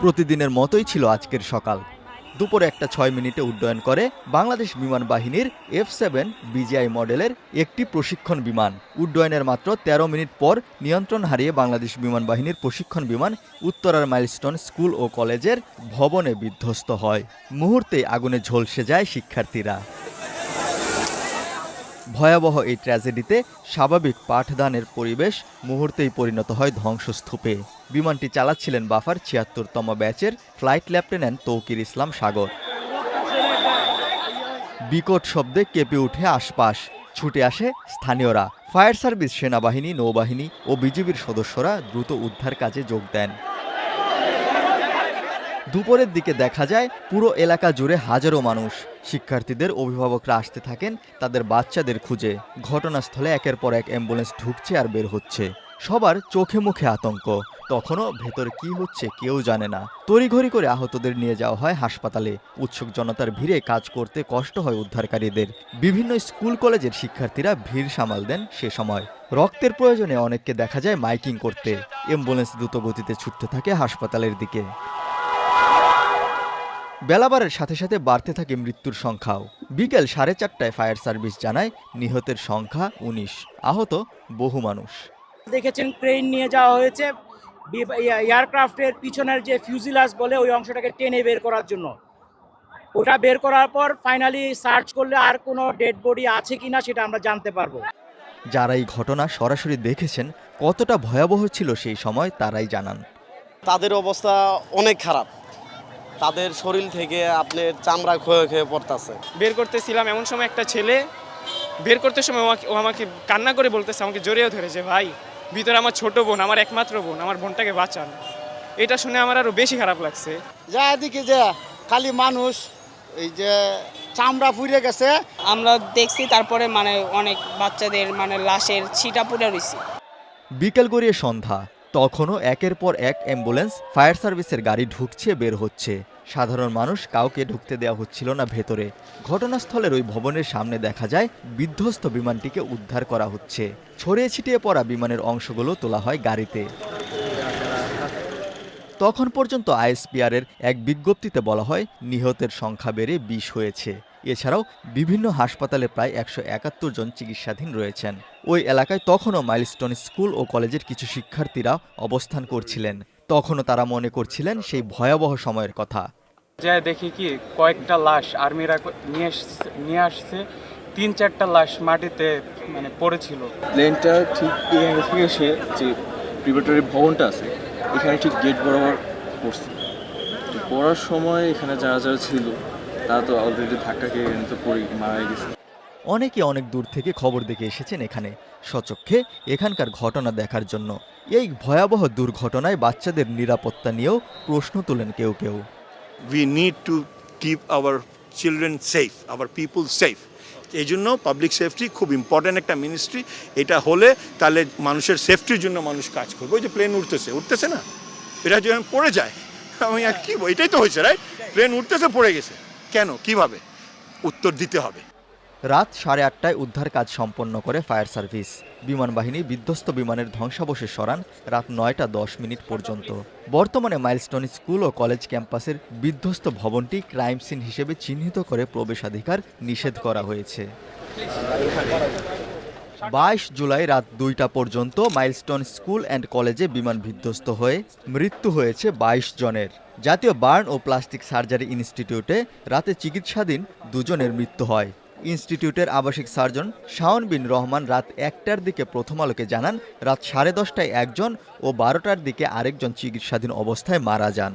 প্রতিদিনের মতোই ছিল আজকের সকাল। দুপুরে একটা ছয় মিনিটে উড্ডয়ন করে বাংলাদেশ বিমান বাহিনীর এফ সেভেন বিজিআই মডেলের একটি প্রশিক্ষণ বিমান। উড্ডয়নের মাত্র ১৩ মিনিট পর নিয়ন্ত্রণ হারিয়ে বাংলাদেশ বিমান বাহিনীর প্রশিক্ষণ বিমান উত্তরার মাইলস্টোন স্কুল ও কলেজের ভবনে বিধ্বস্ত হয়। মুহূর্তেই আগুনে ঝলসে যায় শিক্ষার্থীরা। ভয়াবহ এই ট্র্যাজেডিতে স্বাভাবিক পাঠদানের পরিবেশ মুহূর্তেই পরিণত হয় ধ্বংসস্তূপে। বিমানটি চালাচ্ছিলেন বাফার ছিয়াত্তরতম ব্যাচের ফ্লাইট লেফটেন্যান্ট তৌকির ইসলাম সাগর। বিকট শব্দে কেঁপে উঠে আশপাশ। ছুটে আসে স্থানীয়রা। ফায়ার সার্ভিস, সেনাবাহিনী, নৌবাহিনী ও বিজিবির সদস্যরা দ্রুত উদ্ধার কাজে যোগ দেন। দুপুরের দিকে দেখা যায়, পুরো এলাকা জুড়ে হাজারো মানুষ। শিক্ষার্থীদের অভিভাবকরা আসতে থাকেন তাদের বাচ্চাদের খুঁজে। ঘটনাস্থলে একের পর এক অ্যাম্বুলেন্স ঢুকছে আর বের হচ্ছে। সবার চোখে মুখে আতঙ্ক। তখনও ভেতরে কি হচ্ছে কেউ জানে না। তড়িঘড়ি করে আহতদের নিয়ে যাওয়া হয় হাসপাতালে। উৎসুক জনতার ভিড়ে কাজ করতে কষ্ট হয় উদ্ধারকারীদের। বিভিন্ন স্কুল কলেজের শিক্ষার্থীরা ভিড় সামাল দেন সে সময়। রক্তের প্রয়োজনে অনেককে দেখা যায় মাইকিং করতে। অ্যাম্বুলেন্স দ্রুত গতিতে ছুটতে থাকে হাসপাতালের দিকে। বেলাবারের সাথে সাথে বাড়তে থাকে মৃত্যুর সংখ্যাও। বিকেল সাড়ে চারটায় ফায়ার সার্ভিস জানায়, নিহতের সংখ্যা উনিশ। আহত বহু মানুষ। দেখেছেন ক্রেন নিয়ে যাওয়া হয়েছে। এয়ারক্রাফটের পিছনের যে ফিউজিলাস বলে ওই অংশটাকে টেনে বের করার জন্য। ওটা বের করার পর ফাইনালি সার্চ করলে আর কোনো ডেড বডি আছে কি না সেটা আমরা জানতে পারব। যারা এই ঘটনা সরাসরি দেখেছেন কতটা ভয়াবহ ছিল সেই সময় তারাই জানান। তাদের অবস্থা অনেক খারাপ। তাদের শরীর থেকে আপনার চামড়া ক্ষয়ে ক্ষয়ে পড়তেছে। বের করতেছিলাম এমন সময় একটা ছেলে বের করতে সময় ও আমাকে- ও আমাকে কান্না করে বলতেছে আমাকে জড়িয়ে ধরেছে ভাই ভিতরে আমার ছোট বোন আমার একমাত্র বোন আমার বোনটাকে বাঁচান। এটা শুনে আমার আরও বেশি খারাপ লাগছে। যা এদিকে যে খালি মানুষ এই যে চামড়া পুড়ে গেছে। আমরা দেখছি তারপরে মানে অনেক বাচ্চাদের মানে লাশের ছিটা পুড়ে রয়েছে। বিকেল গড়িয়ে সন্ধ্যা তখনও একের পর এক অ্যাম্বুলেন্স, ফায়ার সার্ভিসের গাড়ি ঢুকছে, বের হচ্ছে। সাধারণ মানুষ কাউকে ঢুকতে দেওয়া হচ্ছিল না ভেতরে। ঘটনাস্থলের ওই ভবনের সামনে দেখা যায়, বিধ্বস্ত বিমানটিকে উদ্ধার করা হচ্ছে। ছড়িয়ে ছিটিয়ে পড়া বিমানের অংশগুলো তোলা হয় গাড়িতে। তখন পর্যন্ত আইএসপিআরের এক বিজ্ঞপ্তিতে বলা হয়, নিহতের সংখ্যা বেড়ে বিশ হয়েছে। এছাড়াও বিভিন্ন হাসপাতালে প্রায় একশো একাত্তর জন চিকিৎসাধীন রয়েছেন। ওই এলাকায় তখনও মাইলস্টোন স্কুল ও কলেজের কিছু শিক্ষার্থীরা অবস্থান করছিলেন। তখনও তারা মনে করছিলেন সেই ভয়াবহ সময়ের কথা। যা দেখি কি কয়েকটা লাশ আর্মিরা নিয়ে নিয়ে আসছে। তিন চারটা লাশ মাটিতে মানে পড়েছিল। প্লেনটা ঠিক থেকে এসে যে প্রিপারেটরি ভবনটা আছে এখানে ঠিক গেট বরাবর পড়ছে। পড়ার সময় এখানে যারা যারা ছিল তারা তো অলরেডি ধাক্কা খেয়ে তো পড়ে মারা গেছে। অনেকে অনেক দূর থেকে খবর দেখে এসেছেন এখানে সচক্ষে এখানকার ঘটনা দেখার জন্য। এই ভয়াবহ দুর্ঘটনায় বাচ্চাদের নিরাপত্তা নিয়েও প্রশ্ন তোলেন কেউ কেউ। We need to keep our children safe, our people safe. এই জন্য পাবলিক সেফটি খুব ইম্পর্ট্যান্ট একটা মিনিস্ট্রি এটা হলে তাহলে মানুষের সেফটির জন্য মানুষ কাজ করবে। ওই যে প্লেন উঠতেছে উঠতেছে না? এটা যখন পড়ে যায়। আমি আর কি এটাই তো হয়েছে রাইট প্লেন উঠতেছে পড়ে গেছে। কেন? কীভাবে? উত্তর দিতে হবে। রাত সাড়ে আটটায় উদ্ধার কাজ সম্পন্ন করে ফায়ার সার্ভিস। বিমান বাহিনী বিধ্বস্ত বিমানের ধ্বংসাবশেষ সরান রাত নয়টা দশ মিনিট পর্যন্ত। বর্তমানে মাইলস্টোন স্কুল ও কলেজ ক্যাম্পাসের বিধ্বস্ত ভবনটি ক্রাইম সিন হিসেবে চিহ্নিত করে প্রবেশাধিকার নিষেধ করা হয়েছে। বাইশ জুলাই রাত দুইটা পর্যন্ত মাইলস্টোন স্কুল অ্যান্ড কলেজে বিমান বিধ্বস্ত হয়ে মৃত্যু হয়েছে বাইশ জনের। জাতীয় বার্ন ও প্লাস্টিক সার্জারি ইনস্টিটিউটে রাতে চিকিৎসাধীন দুজনের মৃত্যু হয়। ইনস্টিটিউটের আবাসিক সার্জন শাওন বিন রহমান রাত একটার দিকে প্রথম আলোকে জানান, রাত সাড়ে দশটায় একজন ও বারোটার দিকে আরেকজন চিকিৎসাধীন অবস্থায় মারা যান।